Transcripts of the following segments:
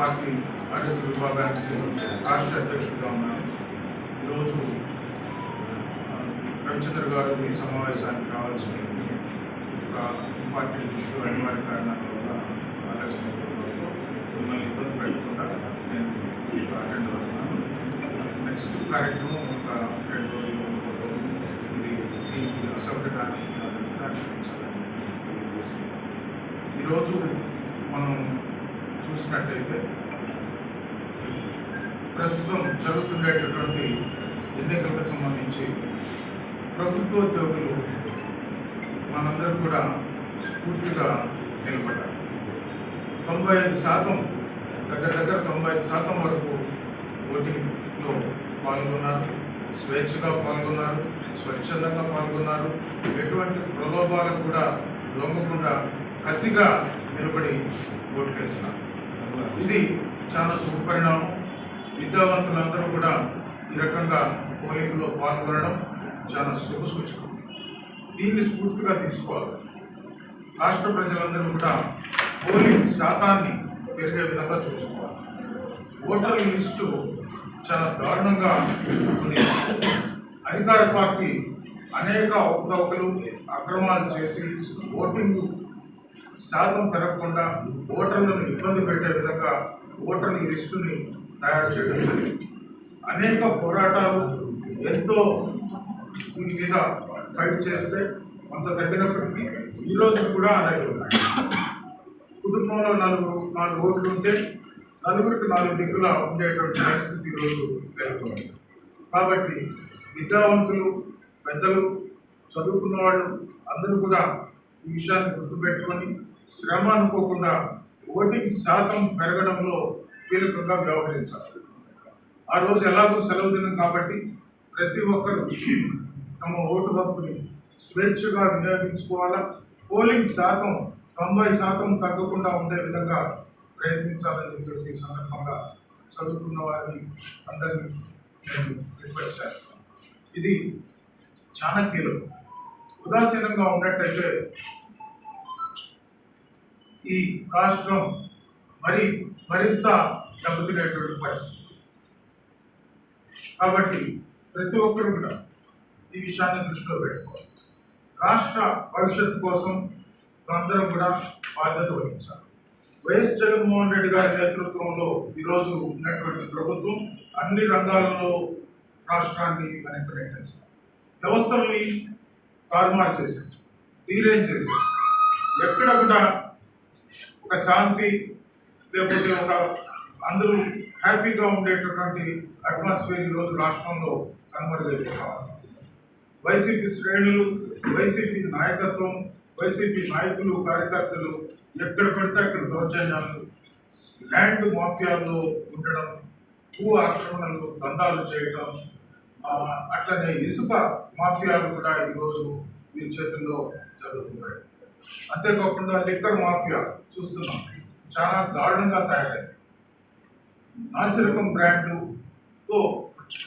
Party ఆరోగ్య విభాగానికి రాష్ట్ర అధ్యక్షుడిగా ఉన్నాను. ఈరోజు రవిచంద్ర గారు ఈ సమావేశానికి రావాల్సి ఒక ఇంపార్టెంట్ ఇష్యూ అనివార్య కారణాల వల్ల ఆలస్యం మిమ్మల్ని ఇబ్బంది పెట్టకుండా నేను అటెండ్ అవుతున్నాను నెక్స్ట్ కార్యక్రమం ఒక రెండు రోజుల్లో ఇది దీనికి అసౌకర్యాన్ని క్షమించాలని ఈరోజు మనం చూసినట్టయితే ప్రస్తుతం జరుగుతుండేటటువంటి ఎన్నికలకు సంబంధించి ప్రభుత్వ ఉద్యోగులు మనందరూ కూడా పూర్తిగా నిలబడ్డారు. తొంభై ఐదు శాతం దగ్గర దగ్గర తొంభై ఐదు శాతం వరకు ఓటింగ్లో పాల్గొన్నారు. స్వేచ్ఛగా పాల్గొన్నారు స్వచ్ఛందంగా పాల్గొన్నారు. ఎటువంటి ప్రలోభాలకు కూడా లొంగకుండా కసిగా నిలబడి ఓట్లేసినారు ఇది చాలా శుభపరిణామం. విద్యావంతులందరూ కూడా ఈ రకంగా పోలింగ్లో పాల్గొనడం చాలా శుభ సూచకం. దీన్ని స్ఫూర్తిగా తీసుకోవాలి. రాష్ట్ర ప్రజలందరూ కూడా పోలింగ్ శాతాన్ని పెరిగే విధంగా చూసుకోవాలి. ఓటర్ల లిస్టు చాలా దారుణంగా ఉంది. అధికార పార్టీ అనేక అవకతవకలు అక్రమాలు చేసి ఓటింగ్ శాతం పెరగకుండా ఓటర్లను ఇబ్బంది పెట్టే విధంగా ఓటర్ల లిస్టుని తయారు చేయడం జరిగింది. అనేక పోరాటాలు ఎంతో దీని మీద ఫైట్ చేస్తే కొంత తగ్గినప్పటికీ ఈరోజు కూడా అలాగే ఉన్నాయి. కుటుంబంలో నలుగురు నాలుగు ఓట్లు ఉంటే నలుగురికి నాలుగు దిక్కుల ఉండేటువంటి పరిస్థితి ఈరోజు నెలకొంది. కాబట్టి విద్యావంతులు పెద్దలు చదువుకున్న వాళ్ళు అందరూ కూడా ఈ విషయాన్ని గుర్తుపెట్టుకొని శ్రమ అనుకోకుండా ఓటింగ్ శాతం పెరగడంలో కీలకంగా వ్యవహరించాలి. ఆ రోజు ఎలాగో సెలవు దినం కాబట్టి ప్రతి ఒక్కరు తమ ఓటు హక్కుని స్వేచ్ఛగా వినియోగించుకోవాలా? పోలింగ్ శాతం తొంభై శాతం తగ్గకుండా ఉండే విధంగా ప్రయత్నించాలని చెప్పేసి ఈ సందర్భంగా చదువుకున్న వారిని అందరినీ నేను రిక్వెస్ట్ చేస్తాను. ఇది చాలా కీలకం. ఉదాసీనంగా ఉన్నట్టయితే ఈ రాష్ట్రం మరి మరింత దెబ్బతినేటువంటి పరిస్థితి. కాబట్టి ప్రతి ఒక్కరు కూడా ఈ విషయాన్ని దృష్టిలో పెట్టుకోవాలి. రాష్ట్ర భవిష్యత్తు కోసం అందరం కూడా బాధ్యత వహించాలి. వైఎస్ జగన్మోహన్ రెడ్డి గారి నేతృత్వంలో ఈరోజు ఉన్నటువంటి ప్రభుత్వం అన్ని రంగాలలో రాష్ట్రాన్ని వెనక్కి నెట్టేసింది వ్యవస్థల్ని తారుమారు చేసేసి డీరేంజ్ చేసేసి ఎక్కడ కూడా ఒక శాంతి లేకపోతే ఒక అందరూ హ్యాపీగా ఉండేటటువంటి అట్మాస్ఫియర్ ఈరోజు రాష్ట్రంలో కనుమరుగైపోవాలి వైసీపీ శ్రేణులు వైసీపీ నాయకత్వం వైసీపీ నాయకులు కార్యకర్తలు ఎక్కడ పడితే అక్కడ దౌర్జన్యాలు ల్యాండ్ మాఫియాల్లో ఉండడం భూ ఆక్రమణలు దందాలు చేయటం అట్లనే ఇసుక మాఫియాలు కూడా ఈరోజు మీ చేతుల్లో జరుగుతున్నాయి. అంతేకాకుండా లిక్కర్ మాఫియా చూస్తున్నాం. చాలా దారుణంగా తయారైంది. నాసిరకం బ్రాండ్లతో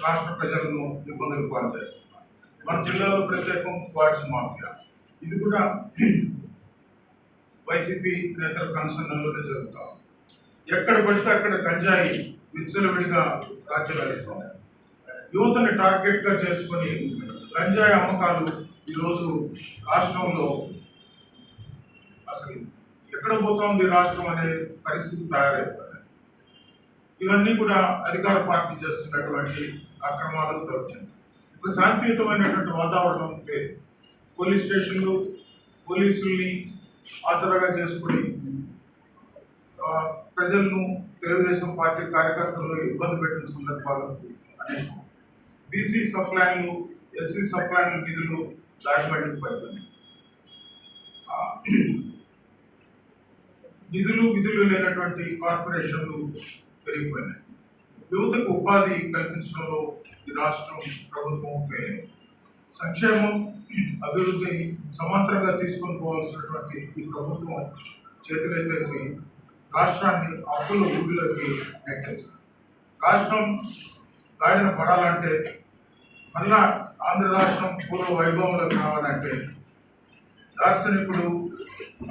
రాష్ట్ర ప్రజలను ఇబ్బందులు పాలు చేస్తున్నారు మన జిల్లాలో ప్రత్యేకం స్క్వాడ్స్ మాఫియా. ఇది కూడా వైసీపీ నేతల కన్సర్న్లోనే జరుగుతా ఎక్కడ పడితే అక్కడ గంజాయి విచ్చలవిడిగా రాజ్యవేలుతోంది యువతని టార్గెట్గా చేసుకొని గంజాయి అమ్మకాలు ఈరోజు రాష్ట్రంలో అసలు ఎక్కడ పోతుంది రాష్ట్రం అనే పరిస్థితి తయారైపోయింది. ఇవన్నీ కూడా అధికార పార్టీ చేస్తున్నటువంటి అక్రమాలు దౌర్జన్యం ఒక శాంతియుతమైనటువంటి వాతావరణం ఉంటే పోలీస్ స్టేషన్లు పోలీసుల్ని ఆసరాగా చేసుకుని ప్రజలను తెలుగుదేశం పార్టీ కార్యకర్తలు ఇబ్బంది పెట్టిన సందర్భాలు అనేక. బీసీ సప్లైన్లు ఎస్సీ సప్లైన్లు నిధులు దాటిబడికి పడిపోయినాయి నిధులు విధులు లేనటువంటి కార్పొరేషన్లు పెరిగిపోయినాయి. యువతకు ఉపాధి కల్పించడంలో ఈ రాష్ట్రం ప్రభుత్వం ఫెయిల్ సంక్షేమం అభివృద్ధి సమాంతరంగా తీసుకొని పోవాల్సినటువంటి ఈ ప్రభుత్వం చేతులెత్తేసి రాష్ట్రాన్ని అప్పుల ఊబిలోకి నెట్టేసింది. రాష్ట్రం గాడిన పడాలంటే మళ్ళా ఆంధ్ర రాష్ట్రం పూర్వ వైభవంలోకి రావాలంటే దార్శనికుడు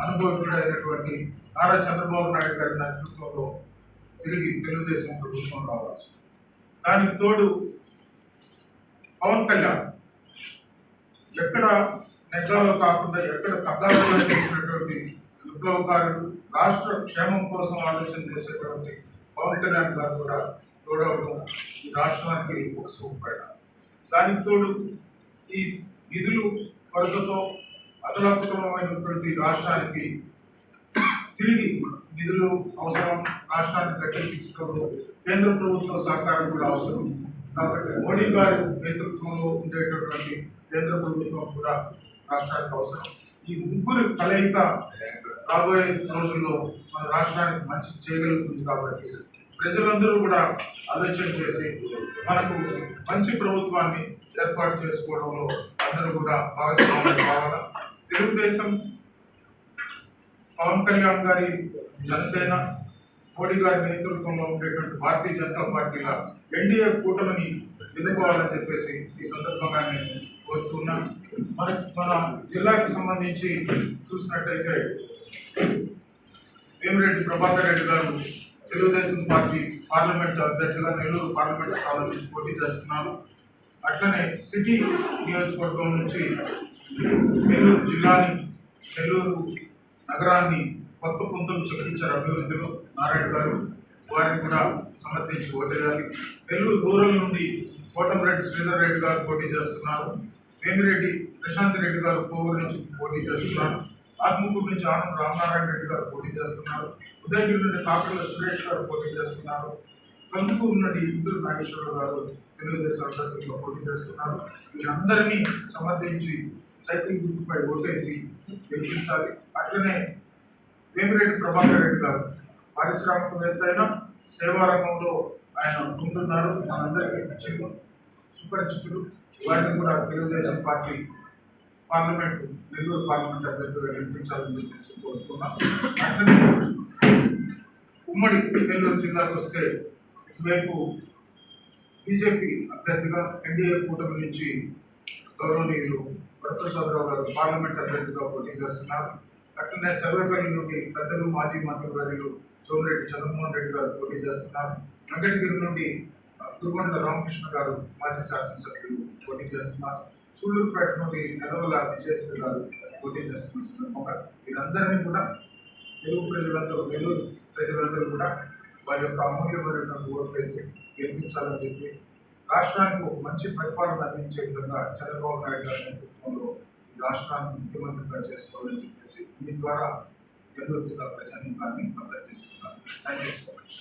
అనుభవజ్ఞుడు అయినటువంటి నారా చంద్రబాబు నాయుడు గారి నేతృత్వంలో తిరిగి తెలుగుదేశం ప్రభుత్వం రావచ్చు దానికి తోడు పవన్ కళ్యాణ్. ఎక్కడ నెగ్గాలో కాకుండా ఎక్కడ తగ్గాలో చేసినటువంటి విప్లవకారులు రాష్ట్ర క్షేమం కోసం ఆలోచన చేసేటువంటి పవన్ కళ్యాణ్ గారు కూడా తోడవడం ఈ రాష్ట్రానికి ఒక సూపర్ దానికి తోడు ఈ నిధులు కొరతతో అతలాకుతలమైనటువంటి రాష్ట్రానికి తిరిగి నిధులు అవసరం రాష్ట్రాన్ని గట్టెక్కించడంలో కేంద్ర ప్రభుత్వ సహకారం కూడా అవసరం. కాబట్టి మోడీ గారి నేతృత్వంలో ఉండేటటువంటి కేంద్ర ప్రభుత్వం కూడా రాష్ట్రానికి అవసరం. ఈ ముగ్గురు కలయిక రాబోయే రోజుల్లో మన రాష్ట్రానికి మంచి చేయగలుగుతుంది కాబట్టి ప్రజలందరూ కూడా ఆలోచన చేసి మనకు మంచి ప్రభుత్వాన్ని ఏర్పాటు చేసుకోవడంలో అందరూ కూడా భాగస్వామ్యం కావాలా? తెలుగుదేశం పవన్ కళ్యాణ్ గారి జనసేన మోడీ గారి నేతృత్వంలో ఉండేటువంటి భారతీయ జనతా పార్టీగా ఎన్డీఏ కూటమిని ఎన్నుకోవాలని చెప్పేసి ఈ సందర్భంగా నేను కోరుతున్నా. మన మన జిల్లాకి సంబంధించి చూసినట్టయితే వేమిరెడ్డి ప్రభాకర్ రెడ్డి గారు తెలుగుదేశం పార్టీ పార్లమెంట్ అభ్యర్థిగా నెల్లూరు పార్లమెంట్ స్థానం నుంచి పోటీ చేస్తున్నారు. అట్లనే సిటీ నియోజకవర్గం నుంచి నెల్లూరు జిల్లాని నెల్లూరు నగరాన్ని కొత్త పుంతలు చెక్కించారు అభివృద్ధిలో నారాయణ గారు. వారిని కూడా సమర్థించి ఓటేయాలి నెల్లూరు రూరల్ నుండి కోటంరెడ్డి శ్రీధర్ రెడ్డి గారు పోటీ చేస్తున్నారు. వేమిరెడ్డి ప్రశాంత్ రెడ్డి గారు కోవూరు నుంచి పోటీ చేస్తున్నారు. ఆత్మకూరు నుంచి ఆనంద్ రామనారాయణ రెడ్డి గారు పోటీ చేస్తున్నారు. ఉదయగిరి నుండి కాకర్ల సురేష్ గారు పోటీ చేస్తున్నారు. కందుకూరు నుండి ఇంటూరు నాగేశ్వరరావు గారు తెలుగుదేశం అభ్యర్థులుగా పోటీ చేస్తున్నారు. వీరందరినీ సమర్థించి సైకిల్ గుర్తుపై ఓటేసి గెలిపించాలి. అట్లనే వేమిరెడ్డి ప్రభాకర్ రెడ్డి గారు పారిశ్రామికవేత్త అయిన సేవా రంగంలో ఆయన ముందున్నారు. మనందరికీ చిన్న సుపరిచితులు. వారిని కూడా Telugu Desam party parliament Nellore parliament అభ్యర్థిగా గెలిపించాలని చెప్పేసి కోరుకున్నాం. అట్లనే ఉమ్మడి నెల్లూరు జిల్లాకు వస్తే ఇటువైపు బీజేపీ అభ్యర్థిగా ఎన్డీఏ కూటమి నుంచి గౌరవనీయులు వరప్రసాదరావు గారు పార్లమెంట్ అభ్యర్థిగా పోటీ చేస్తున్నారు. అట్లనే సర్వేపల్లి నుండి పెద్దలు మాజీ మంత్రి వర్యులు సోమిరెడ్డి చంద్రమోహన్ రెడ్డి గారు పోటీ చేస్తున్నారు. వెంకటగిరి నుండి దుర్గొండ రామకృష్ణ గారు మాజీ శాసనసభ్యులు పోటీ చేస్తున్నారు. సూళ్ళూరుపేట నుండి నెలవల విజయశ్రీ గారు పోటీ చేస్తున్న సందర్భంగా వీరందరినీ కూడా తెలుగు ప్రజలందరూ నెల్లూరు ప్రజలందరూ కూడా వారి యొక్క అమూల్యమైన ఓట్లు వేసి గెలిపించాలని చెప్పి రాష్ట్రానికి మంచి పరిపాలన అందించే విధంగా చంద్రబాబు నాయుడు గారి నేతృత్వంలో రాష్ట్రాన్ని ముఖ్యమంత్రిగా చేసుకోవాలని చెప్పేసి మీ ద్వారా నెల్లూరు ప్రజానికాన్ని మద్దతు అభ్యర్థిస్తున్నాను థ్యాంక్ యూ సో మచ్